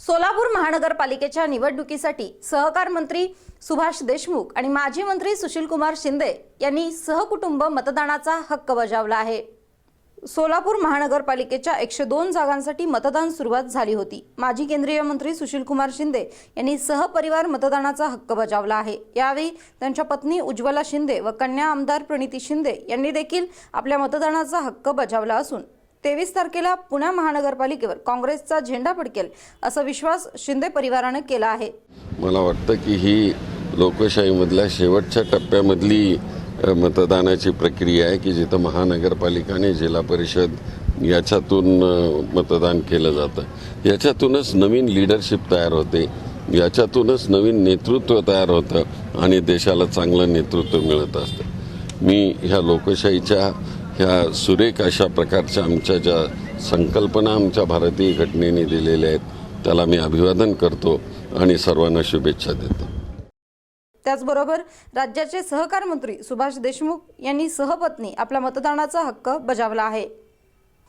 सोलापूर महानगरपालिकेच्या निवडणुकीसाठी सहकार मंत्री सुभाष देशमुख आणि माजी मंत्री सुशीलकुमार शिंदे यांनी सहकुटुंब मतदानाचा हक्क बजावला आहे. सोलापूर महानगरपालिकेच्या एकशे दोन जागांसाठी मतदान सुरुवात झाली होती. माजी केंद्रीय मंत्री सुशीलकुमार शिंदे यांनी सहपरिवार मतदानाचा हक्क बजावला आहे. यावेळी त्यांच्या पत्नी उज्ज्वला शिंदे व कन्या आमदार प्रणिती शिंदे यांनी देखील आपल्या मतदानाचा हक्क बजावला असून तेवीस तारखेला पुणे महानगरपालिकेवर काँग्रेसचा झेंडा फडकेल असा विश्वास शिंदे परिवारानं केला आहे. मला वाटतं की ही लोकशाहीमधल्या शेवटच्या टप्प्यामधली मतदानाची प्रक्रिया आहे की जिथं महानगरपालिका आणि जिल्हा परिषद याच्यातून मतदान केलं जातं. याच्यातूनच नवीन लिडरशिप तयार होते. याच्यातूनच नवीन नेतृत्व तयार होतं आणि देशाला चांगलं नेतृत्व मिळत असतं. मी ह्या लोकशाहीच्या ह्या सुरेख अशा प्रकारच्या आमच्या ज्या संकल्पना आमच्या भारतीय घटनेने दिलेल्या आहेत त्याला मी अभिवादन करतो आणि सर्वांना शुभेच्छा देतो. त्याचबरोबर राज्याचे सहकार मंत्री सुभाष देशमुख यांनी सहपत्नी आपला मतदानाचा हक्क बजावला आहे.